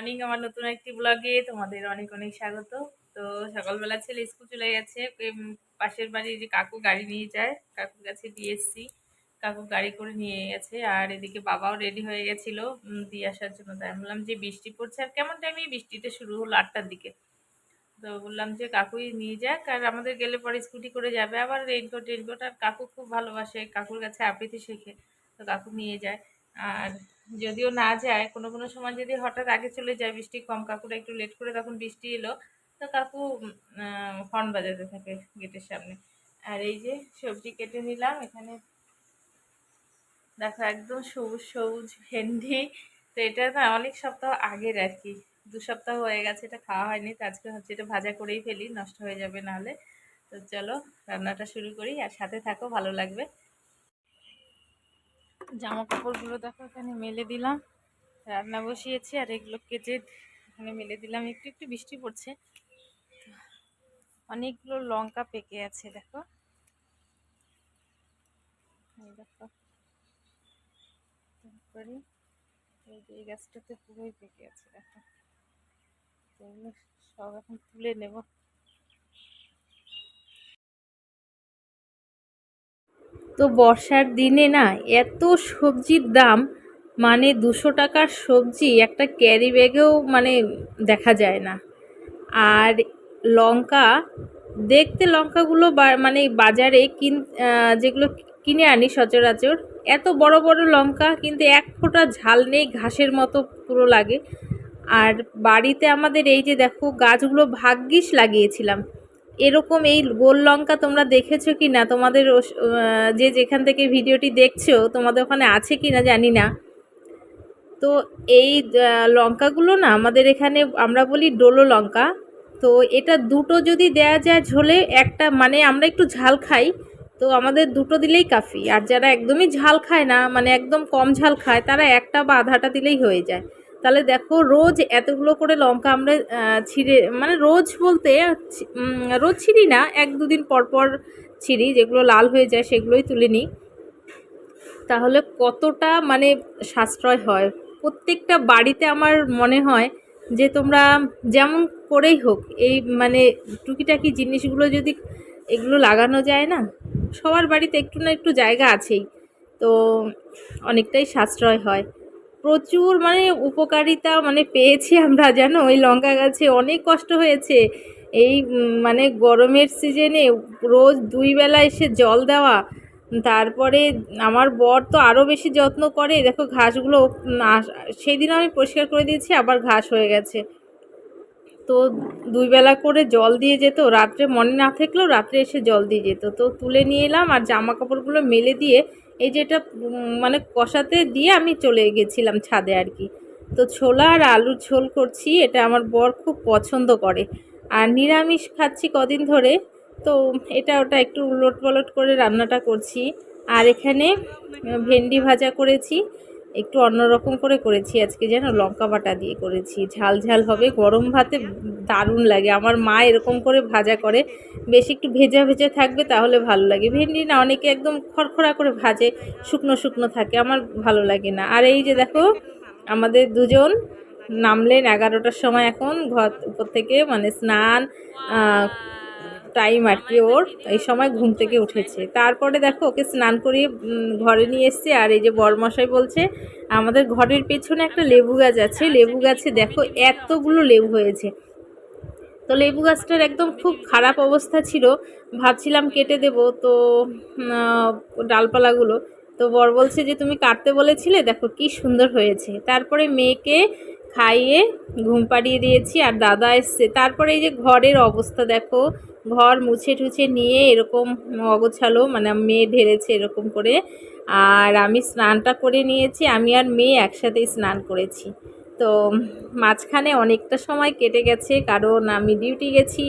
Morning আমার নতুন একটি ব্লগে তোমাদের অনেক অনেক স্বাগত। তো সকালবেলা ছেলে স্কুল চলে গেছে পাশের বাড়ির যে কাকু গাড়ি নিয়ে যায়, কাকুর কাছে দিয়ে এসছি। কাকু গাড়ি করে নিয়ে গেছে, আর এদিকে বাবাও রেডি হয়ে গেছিল দিয়ে আসার জন্য। তাই বললাম যে বৃষ্টি পড়ছে, আর কেমন টাইমে বৃষ্টিটা শুরু হলো আটটার দিকে। তো বললাম যে কাকুই নিয়ে যাক, আর আমাদের গেলে পরে স্কুটি করে যাবে। আবার রেনকোট রেনকোট আর কাকু খুব ভালোবাসে, কাকুর কাছে আবৃত্তি শেখে, তো কাকু নিয়ে যায়। আর যদিও না যায়, কোনো কোনো সময় যদি হঠাৎ আগে চলে যায়, বৃষ্টি কম, কাকুরা একটু লেট করে তখন বৃষ্টি এলো, তো কাকু হর্ন বাজাতে থাকে গেটের সামনে। আর এই যে সবজি কেটে নিলাম, এখানে দেখো একদম সবুজ সবুজ ভেন্ডি। তো এটা না অনেক সপ্তাহ আগের আর কি দু সপ্তাহ হয়ে গেছে, এটা খাওয়া হয়নি, তো আজকে হচ্ছে এটা ভাজা করেই ফেলি, নষ্ট হয়ে যাবে নাহলে তো চলো, রান্নাটা শুরু করি, আর সাথে থাকো, ভালো লাগবে। জামা কাপড়গুলো দেখো, এখানে মেলে দিলাম। রান্না বসিয়েছি, আর এগুলো কেটে এখানে মেলে দিলাম। একটু একটু বৃষ্টি পড়ছে। অনেকগুলো লঙ্কা পেকে আছে, দেখো। দেখো। তারপরে এই যে এই গাছটাতে পুরোই পেকে আছে, দেখো। এগুলো সব এখন তুলে নেব। তো বর্ষার দিনে না এত সবজির দাম মানে দুশো টাকার সবজি একটা ক্যারি ব্যাগেও মানে দেখা যায় না। আর লঙ্কা, দেখতে লঙ্কাগুলো মানে বাজারে কিন যেগুলো কিনে আনি সচরাচর, এত বড় বড় লঙ্কা কিন্তু এক ফোঁটা ঝাল নেই, ঘাসের মতো পুরো লাগে। আর বাড়িতে আমাদের এই যে দেখো, গাছগুলো ভাগ্যিস লাগিয়েছিলাম। এরকম এই গোল লঙ্কা তোমরা দেখেছ কি না? তোমাদের যে যেখান থেকে ভিডিওটি দেখছ, তোমাদের ওখানে আছে কি না জানি না। তো এই লঙ্কাগুলো না আমাদের এখানে আমরা বলি ডোলো লঙ্কা। তো এটা দুটো যদি দেয়া যায় ঝোলে, একটা মানে আমরা একটু ঝাল খাই, তো আমাদের দুটো দিলেই কাফি। আর যারা একদমই ঝাল খায় না মানে একদম কম ঝাল খায়, তারা একটা বা আধাটা দিলেই হয়ে যায়। তাহলে দেখো রোজ এতগুলো করে লঙ্কা আমরা ছিঁড়ে মানে রোজ বলতে রোজ ছিঁড়ি না, এক দুদিন পর পর ছিঁড়ি, যেগুলো লাল হয়ে যায় সেগুলোই তুলে নিই। তাহলে কতটা মানে সাশ্রয় হয়? প্রত্যেকটা বাড়িতে আমার মনে হয় যে তোমরা যেমন করেই হোক, এই মানে টুকিটাকি জিনিসগুলো যদি এগুলো লাগানো যায় না, সবার বাড়িতে একটু না একটু জায়গা আছেই। তো অনেকটাই সাশ্রয় হয়। প্রচুর মানে উপকারিতা মানে পেয়েছি আমরা জানো? ওই লঙ্কা গাছে অনেক কষ্ট হয়েছে। এই মানে গরমের সিজনে রোজ দুই বেলা এসে জল দেওয়া। তারপরে আমার বর তো আরও বেশি যত্ন করে। দেখো ঘাসগুলো দিন আমি পরিষ্কার করে দিয়েছি, আবার ঘাস হয়ে গেছে। তো দুই বেলা করে জল দিয়ে যেত। রাত্রে মনে না থাকলেও রাত্রে এসে জল দিয়ে যেত। তো তুলে নিয়ে এলাম আর জামা কাপড়গুলো মেলে দিয়ে এই যেটা মানে কষাতে দিয়ে আমি চলে গেছিলাম ছাদে আর কি। তো ছোলা আর আলুর ঝোল করছি, এটা আমার বর খুব পছন্দ করে। আর নিরামিষ খাচ্ছি কদিন ধরে, তো এটা ওটা একটু উলট পালট করে রান্নাটা করছি। আর এখানে ভেন্ডি ভাজা করেছি একটু অন্যরকম করে করেছি আজকে যেন লঙ্কা বাটা দিয়ে করেছি। ঝাল ঝাল হবে, গরম ভাতে দারুণ লাগে। আমার মা এরকম করে ভাজা করে। বেশ একটু ভেজা ভেজা থাকবে তাহলে ভালো লাগে। ভেন্ডি না, অনেকে একদম খড়খড়া করে ভাজে, শুকনো শুকনো থাকে, আমার ভালো লাগে না। আর এই যে দেখো, আমাদের দুজন নামলেন এগারোটার সময় এখন ঘর উপর থেকে মানে স্নান টাইম আর কি ওর, এই সময় ঘুম থেকে উঠেছে। তারপরে দেখো ওকে স্নান করিয়ে ঘরে নিয়ে এসছে আর এই যে বরমশাই বলছে, আমাদের ঘরের পেছনে একটা লেবু গাছ আছে। লেবু গাছে দেখো এতগুলো লেবু হয়েছে। তো লেবু গাছটার একদম খুব খারাপ অবস্থা ছিল। ভাবছিলাম কেটে দেব, তো ডালপালাগুলো। তো বর বলছে যে, তুমি কাটতে বলেছিলে? দেখো কি সুন্দর হয়েছে। তারপরে মেয়েকে খাইয়ে ঘুম পাড়িয়ে দিয়েছি আর দাদা এসছে। তারপরে এই যে ঘরের অবস্থা দেখো ঘর মুছে টুছে নিয়ে এরকম অগোছালো মানে মেয়ে ঢেলেছে এরকম করে। আর আমি স্নানটা করে নিয়েছি, আমি আর মেয়ে একসাথেই স্নান করেছি। তো মাঝখানে অনেকটা সময় কেটে গেছে, কারণ আমি ডিউটি গেছি,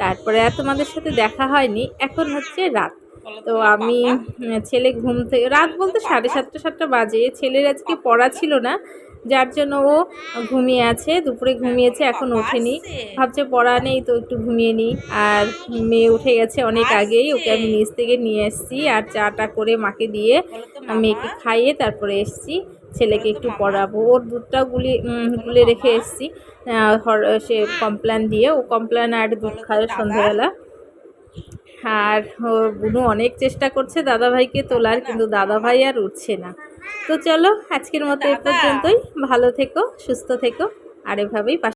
তারপরে আর তোমাদের সাথে দেখা হয়নি, এখন হচ্ছে রাত। তো আমি ছেলে ঘুম থেকে, রাত বলতে সাড়ে সাতটা সাতটা বাজে। ছেলের আজকে পড়া ছিল না যার জন্য ও ঘুমিয়ে আছে দুপুরে ঘুমিয়েছে এখন ওঠেনি। ভাবছে পড়া নেই তো একটু ঘুমিয়ে নিই আর মেয়ে উঠে গেছে অনেক আগেই ওকে আমি নিচ থেকে নিয়ে এসেছি আর চাটা করে মাকে দিয়ে মেয়েকে খাইয়ে তারপরে এসেছি ছেলেকে একটু পড়াবো। ওর দুধটাও গুলি গুলে রেখে এসেছি। সে কমপ্ল্যান দিয়ে ও কমপ্ল্যান আর দুধ খায় সন্ধ্যাবেলা আর ও বুনু অনেক চেষ্টা করছে দাদাভাইকে তোলার কিন্তু দাদাভাই আর উঠছে না। তো চলো আজকের মতো এ পর্যন্তই। ভালো থেকো সুস্থ থেকো আর এভাবেই